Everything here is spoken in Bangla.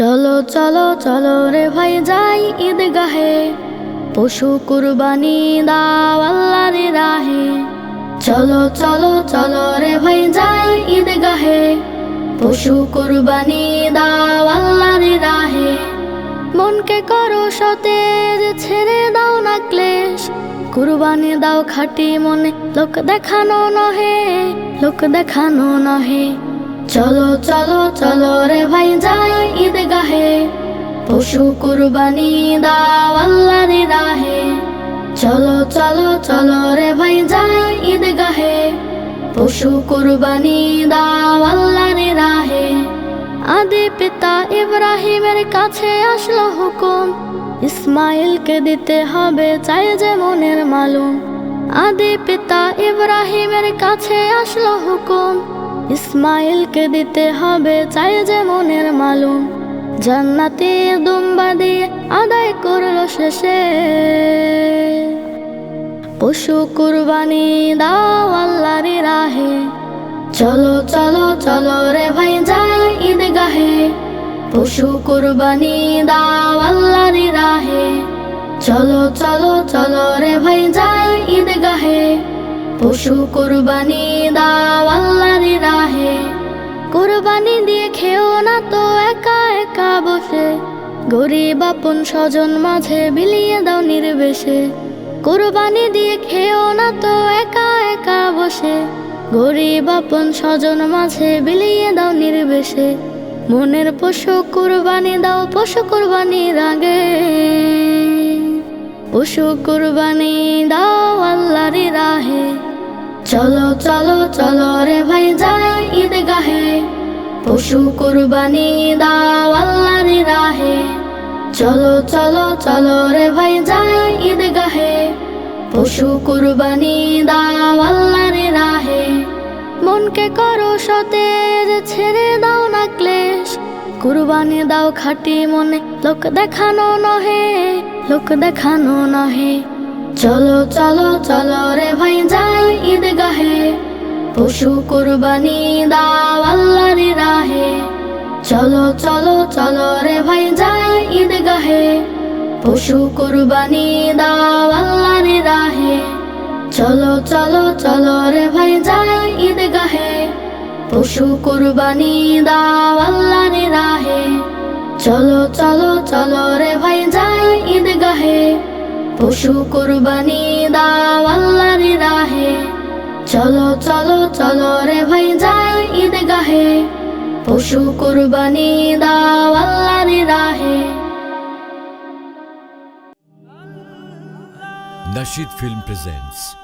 চলো চলো চলো রে ভাই, যাই ঈদগাহে। পশু কুরবানি দাও আল্লাহর রাহে। চলো চলো চলো রে ভাই, যাই ঈদগাহে। পশু কুরবানি দাও আল্লাহর রাহে। মনকে করো সতেজ, ছেড়ে দাও না ক্লেশ। কুরবানি দাও খাটি মনে, লোক দেখানো নহে, লোক দেখানো নহে। চলো চলো চলো রে ভাই পশু কুরবানি দাও আল্লাহর রাহে। চলো চলো চলো রে ভাই, যাই ঈদগাহে। পশু কুরবানি দাও আল্লাহর আদি পিতা ইব্রাহিমের কাছে আসলো হুকুম, ইসমাইলকে দিতে হবে চাই যে মনের মালুম। আদি পিতা ইব্রাহিমের কাছে আসলো হুকুম, ইসমাইলকে দিতে হবে চাই যে মনের মালুম। জান্নাতি দুম্বা দিয়ে আদায় করল শেষে। পশু কুরবানি দাও আল্লাহর রাহে। চলো চলো চলো রে ভাই, যাই ঈদগাহে। পশু কুরবানি দাও আল্লাহর রাহে। চলো চলো চলো রে ভাই, যাই ঈদগাহে। পশু কুরবানি দাও আল্লাহর রাহে। কুরবানি দিয়ে গরিব আপন স্বজন মাঝে বিলিয়ে দাও নির্বেশে। কুরবানি দিয়ে খেও না তো একা একা বসে। গরিব আপন স্বজন মাঝে বিলিয়ে দাও নির্বেশে। মনের পশু কুরবানি দাও, পশু কুরবানির আগে। পশু কুরবানি দাও আল্লাহর রাহে। চলো চলো চলো রে ভাই, যাই ঈদগাহে। পশু কুরবানি দাও আল্লাহর রাহে। চলো চলো চলো রে ভাই, যাই ঈদগাহে। পশু কুরবানি দাও রাহে। মনকে করো সতেজ, ছেড়ে দাও না ক্লেশ। কুরবানি দাও খাটি মনে, লোক দেখানো নহে, লোক দেখানো নহে। চলো চলো চলো রে ভাই, যাই ঈদগাহে। পশু কুরবানি দাও রাহে। চলো চলো চলো রে ভাই, যাই ঈদগাহে। পশু কুরবানি দাও আল্লাহর রাহে। চলো চলো চলো রে ভাই, যাই ঈদগাহে। পশু কুরবানি দাও আল্লাহর রাহে। চলো চলো চলো রে ভাই, যাই ঈদগাহে। পশু কুরবানি দাও আল্লাহর রাহে। চলো চলো চলো রে ভাই যাই পশু কুরবানি দাও আল্লাহর রাহে Nashid Film presents